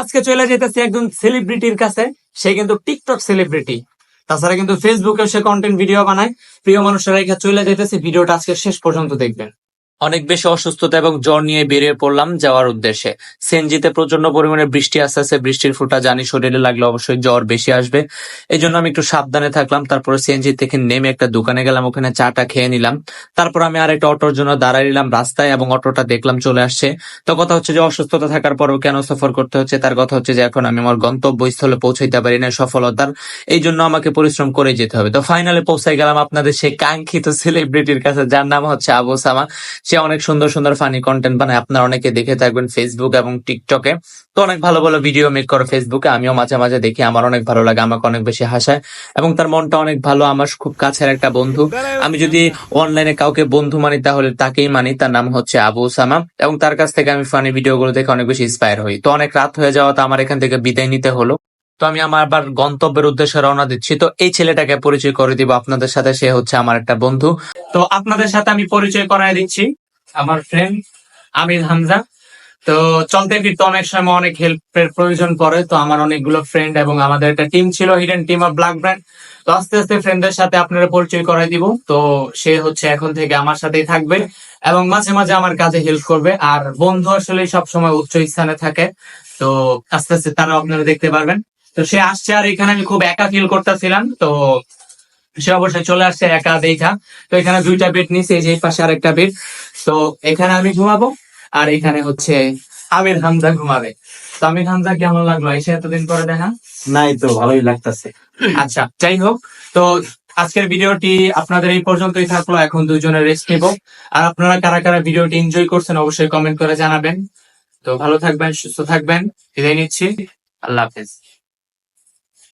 আজকে চলে যেতেছি একজন সেলিব্রিটির কাছে। সে কিন্তু টিকটক সেলিব্রিটি তাছাড়া কিন্তু ফেসবুকে সে কন্টেন্ট ভিডিও বানায়। প্রিয় মানুষেরা এখানে চলে যেতেছে ভিডিওটা আজকে শেষ পর্যন্ত দেখবেন। অনেক বেশি অসুস্থতা এবং জ্বর নিয়ে বেরিয়ে পড়লাম যাওয়ার উদ্দেশ্যে। সেনজিতে প্রচণ্ড পরিমাণে বৃষ্টি আসতে আসতে বৃষ্টির ফোঁটা জানি শরীরে লাগলে অবশ্যই জ্বর বেশি আসবে। এই জন্য আমি একটু সাবধানে থাকলাম, তারপরে সেনজি থেকে নেমে একটা দোকানে গেলাম, ওখানে চাটা খেয়ে নিলাম। তারপর আমি আরেকটা অটোর জন্য দাঁড়ায় নিলাম রাস্তায় এবং অটোটা দেখলাম চলে আসছে। তো কথা হচ্ছে যে অসুস্থতা থাকার পরও কেন সফর করতে হচ্ছে? তার কথা হচ্ছে যে এখন আমি আমার গন্তব্যস্থলে পৌঁছাইতে পারি না সফলতার এই জন্য আমাকে পরিশ্রম করে যেতে হবে। তো ফাইনালে পৌঁছাই গেলাম আপনাদের সেই কাঙ্ক্ষিত সেলিব্রিটির কাছে, যার নাম হচ্ছে আবু সামা সে অনেক সুন্দর সুন্দর ফানি কন্টেন্ট বানায়। আপনারা অনেকে দেখে থাকবেন ফেসবুক এবং টিকটকে তো অনেক ভালো ভালো ভিডিও মেক করে ফেসবুকে আমিও মাঝে মাঝে দেখি, আমার অনেক ভালো লাগে, আমাকে অনেক বেশি হাসায়। এবং তার মনটা অনেক ভালো, আমার খুব কাছের একটা বন্ধু। আমি যদি অনলাইনে কাউকে বন্ধু মানি, তাহলে তাকেই মানি। তার নাম হচ্ছে আবু সামা এবং তার কাছ থেকে আমি ফানি ভিডিও গুলো দেখে অনেক বেশি ইন্সপায়ার হই। তো অনেক রাত হয়ে যাওয়াতে আমার এখান থেকে বিদায় নিতে হলো। তো আমি আমার আবার গন্তব্যের উদ্দেশ্যে রওনা দিচ্ছি। তো এই ছেলেটাকে পরিচয় করে দিব আপনাদের সাথে। সে হচ্ছে আমার একটা বন্ধু। তো আপনাদের সাথে আমি পরিচয় করায় দিচ্ছি। আমার ফ্রেন্ড আমির হামজা। তো চলতে ফিরতে অনেক সময় অনেক হেল্পের প্রয়োজন পড়ে। তো আমার অনেকগুলো ফ্রেন্ড এবং আমাদের একটা টিম ছিল hidden team of black brand তো আস্তে আস্তে ফ্রেন্ডদের সাথে আপনারা পরিচয় করাই দিব। তো সে হচ্ছে এখন থেকে আমার সাথেই থাকবে এবং মাঝে মাঝে আমার কাজে হেল্প করবে। আর বন্ধু আসলে সব সময় উচ্চ স্থানে থাকে। তো আস্তে আস্তে তারা আপনারা দেখতে পারবেন। তো সে আসছে আর এখানে আমি খুব একা ফিল করতেছিলাম। তো সে অবশ্যই চলে আসছে একা দেখা। তো এখানে দুইটা বেড নিছে এই যে পাশে আরেকটা বেড তো এখানে আমি ঘুমাবো আর এখানে হচ্ছে আমির হামজা ঘুমাবে। তো আমির হামজা কেমন লাগল? এসে এতদিন পরে দেখা? নাই তো ভালোই লাগতেছে। আচ্ছা যাই হোক। তো আজকের ভিডিওটি আপনাদের এই পর্যন্তই থাকল। এখন দুজনে রেস্ট নিব। আর আপনারা কারা কারা ভিডিওটি এনজয় করছেন অবশ্যই কমেন্ট করে জানাবেন। তো ভালো থাকবেন সুস্থ থাকবেন। বিদায় নিচ্ছি। আল্লাহ হাফেজ।